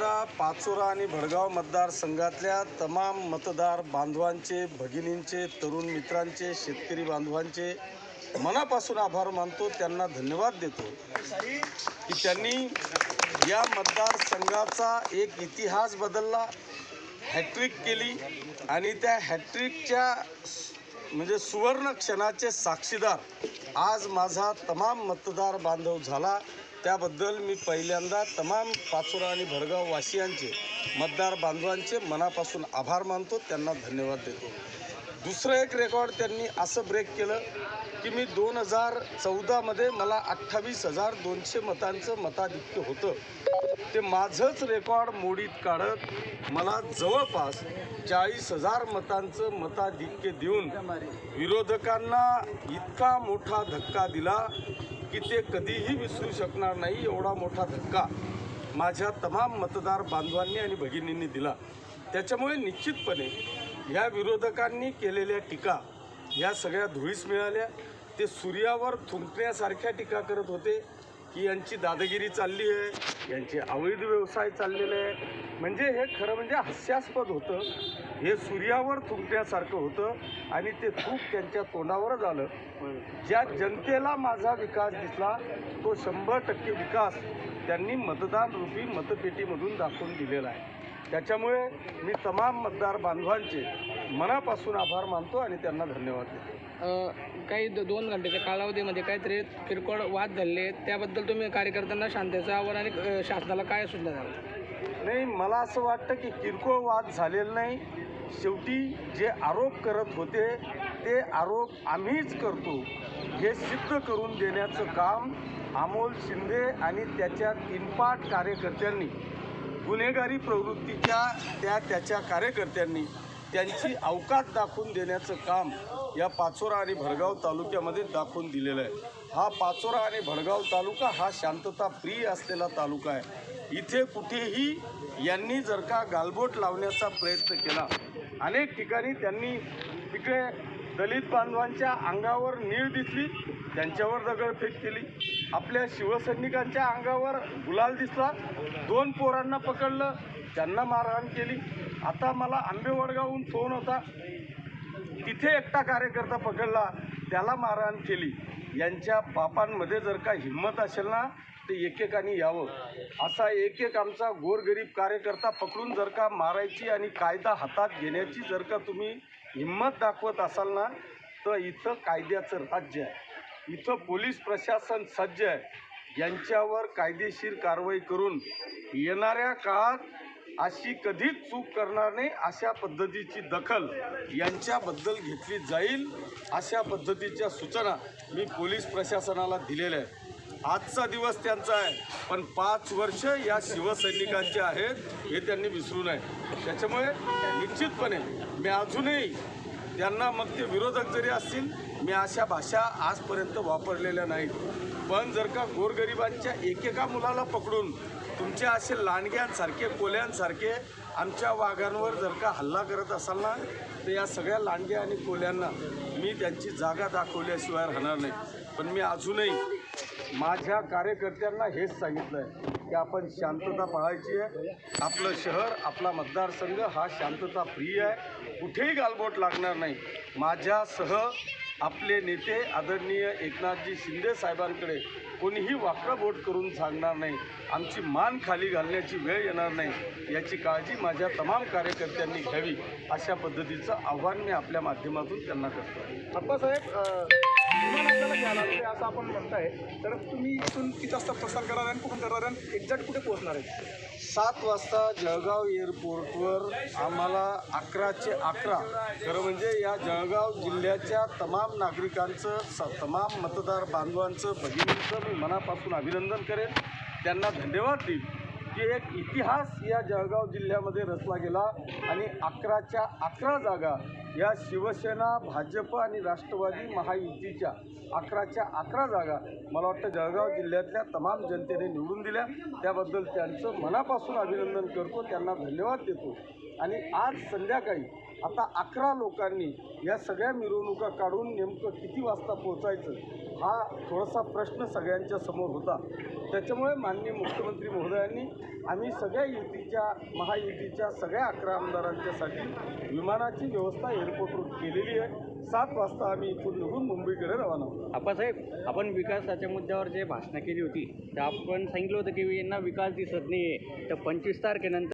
पहिल्यांदा पाचोरा आणि भडगाव मतदारसंघातल्या तमाम मतदार बांधवांचे भगिनींचे तरुण मित्रांचे शेतकरी बांधवांचे मनापासून आभार मानतो. त्यांना धन्यवाद देतो. की त्यांनी या मतदारसंघाचा एक इतिहास बदलला हॅट्रिक केली आणि त्या हॅट्रिकच्या म्हणजे सुवर्ण क्षणाचे साक्षीदार आज माझा तमाम मतदार बांधव झाला. त्याबद्दल मी पहिल्यांदा तमाम पाचोरा आणि भडगाव वासियांचे मतदार बांधवांचे मनापासून आभार मानतो त्यांना धन्यवाद देतो. दुसरं एक रेकॉर्ड त्यांनी असं ब्रेक केलं की मी दोन हजार चौदामध्ये मला अठ्ठावीस हजार दोनशे मतांचं मताधिक्य होतं. ते माझंच रेकॉर्ड मोडीत काढत मला जवळपास चाळीस हजार मतांचं मताधिक्य देऊन विरोधकांना इतका मोठा धक्का दिला की ते कधीही विसरू शकणार नाही एवढा मोठा धक्का माझ्या तमाम मतदार बांधवांनी आणि भगिनींनी दिला. त्याच्यामुळे निश्चितपणे ह्या विरोधकांनी केलेल्या टीका या सगळ्या धुळीस मिळाल्या. ते सूर्यावर थुंकण्यासारख्या टीका करत होते. की यांची दादागिरी चालली आहे यांचे अवैध व्यवसाय चाललेले आहे. म्हणजे हे खरं म्हणजे हास्यास्पद होतं. हे सूर्यावर थुंकण्यासारखं होतं आणि ते थूक त्यांच्या तोंडावरच आलं ज्या जनतेला माझा विकास दिसला तो शंभर टक्के विकास त्यांनी मतदान रूपी मतपेटीमधून दाखवून दिलेला आहे. त्याच्यामुळे मी तमाम मतदार बांधवांचे मनापासून आभार मानतो आणि त्यांना धन्यवाद देतो. काही दोन घंट्याच्या कालावधीमध्ये काहीतरी किरकोळ वाद झाले. त्याबद्दल तुम्ही कार्यकर्त्यांना शांततेचं आव्हान आणि शासनाला काय सूचना द्याल? नाही मला असं वाटतं की किरकोळ वाद झालेला नाही. शेवटी जे आरोप करत होते ते आरोप आम्हीच करतो. हे सिद्ध करून देण्याचं काम अमोल शिंदे आणि त्याच्या तीनपाट कार्यकर्त्यांनी गुन्हेगारी प्रवृत्तीच्या त्या त्याच्या कार्यकर्त्यांनी त्यांची अवकाश दाखवून देण्याचं काम या पाचोरा आणि भडगाव तालुक्यामध्ये दाखवून दिलेला आहे. हा पाचोरा आणि भडगाव तालुका हा शांतता प्रिय असलेला तालुका आहे. इथे कुठेही यांनी जर का गालबोट लावण्याचा प्रयत्न केला अनेक ठिकाणी त्यांनी तिकडे दलित बांधवांच्या अंगावर नीळ दिसली त्यांच्यावर दगडफेक केली. आपल्या शिवसैनिकांच्या अंगावर गुलाल दिसला दोन पोरांना पकडलं त्यांना मारहाण केली. आता मला आंबेवडगावहून फोन होता. तिथे एकटा कार्यकर्ता पकडला त्याला मारहाण केली. यांच्या बापांमध्ये जर का हिंमत असेल ना ते एकेकाने यावं. असा एक एक आमचा गोरगरीब कार्यकर्ता पकडून जर का मारायची आणि कायदा हातात घेण्याची जर का तुम्ही हिंमत दाखवत असाल ना तर इथं कायद्याचं राज्य आहे. इथं पोलीस प्रशासन सज्ज आहे. यांच्यावर कायदेशीर कारवाई करून येणाऱ्या काळात अशी कधीच चूक करणार नाही अशा पद्धतीची दखल यांच्याबद्दल घेतली जाईल अशा पद्धतीच्या सूचना मी पोलीस प्रशासनाला दिलेल्या आहेत. आजचा दिवस त्यांचा आहे पण पाच वर्ष या शिवसैनिकांचे आहेत हे त्यांनी विसरू नये. त्याच्यामुळे निश्चितपणे मी अजूनही त्यांना मग ते विरोधक जरी असतील मी अशा भाषा आजपर्यंत वापरलेल्या नाहीत. पण जर का गोरगरिबांच्या एकेका मुलाला पकडून तुमच्या असे लांडग्यांसारखे कोल्यांसारखे आमच्या वाघांवर जर का हल्ला करत असाल ना तर या सगळ्या लांडग्या आणि कोल्यांना मी त्यांची जागा दाखवल्याशिवाय राहणार नाही. पण मी अजूनही माझ्या कार्यकर्त्यांना हेच सांगितलं आहे की आपण शांतता पाळायची आहे. आपलं शहर आपला मतदारसंघ हा शांतता प्रिय आहे. कुठेही गालबोट लागणार नाही. माझ्यासह आपले नेते आदरणीय एकनाथजी शिंदे साहेबांकडे कोणीही वाकडाबोट करून सांगणार नाही. आमची मान खाली घालण्याची वेळ येणार नाही. याची काळजी माझ्या तमाम कार्यकर्त्यांनी घ्यावी अशा पद्धतीचं आव्हान मी आपल्या माध्यमातून त्यांना करतो. अप्पासाहेब विमान आपल्याला घ्यायला लागले असं आपण म्हणताय. तर तुम्ही इथून किती वाजता प्रसार करणार आहे आणि कुठून करणार आणि एक्झॅक्ट कुठे पोहोचणार आहे? सात वाजता जळगाव एअरपोर्टवर आम्हाला अकराचे अकरा. खरं म्हणजे या जळगाव जिल्ह्याच्या तमाम नागरिकांचं स तमाम मतदार बांधवांचं भगिनींचं मी मनापासून अभिनंदन करेन. त्यांना धन्यवाद देईन. की एक इतिहास या जळगाव जिल्ह्यामध्ये रचला गेला आणि अकराच्या अकरा जागा या शिवसेना भाजप आणि राष्ट्रवादी महायुतीच्या अकराच्या अकरा जागा मला वाटतं जळगाव जिल्ह्यातल्या तमाम जनतेने निवडून दिल्या. त्याबद्दल त्यांचं मनापासून अभिनंदन करतो त्यांना धन्यवाद देतो. आणि आज संध्याकाळी आता अकरा लोकांनी या सगळ्या मिरवणुका काढून नेमकं किती वाजता पोहोचायचं हा थोडासा प्रश्न सगळ्यांच्या समोर होता. त्याच्यामुळे माननीय मुख्यमंत्री महोदयांनी आम्ही सगळ्या युतीच्या महायुतीच्या सगळ्या अकरा आमदारांच्यासाठी विमानाची व्यवस्था एअरपोर्टवर केलेली आहे. सात वाजता आम्ही इथून निघून मुंबईकडे रवाना होतो. आप्पासाहेब आपण विकासाच्या मुद्द्यावर जे भाषणं केली होती तर आपण सांगितलं होतं की यांना विकास दिसत नाही आहे तर पंचवीस तारखेनंतर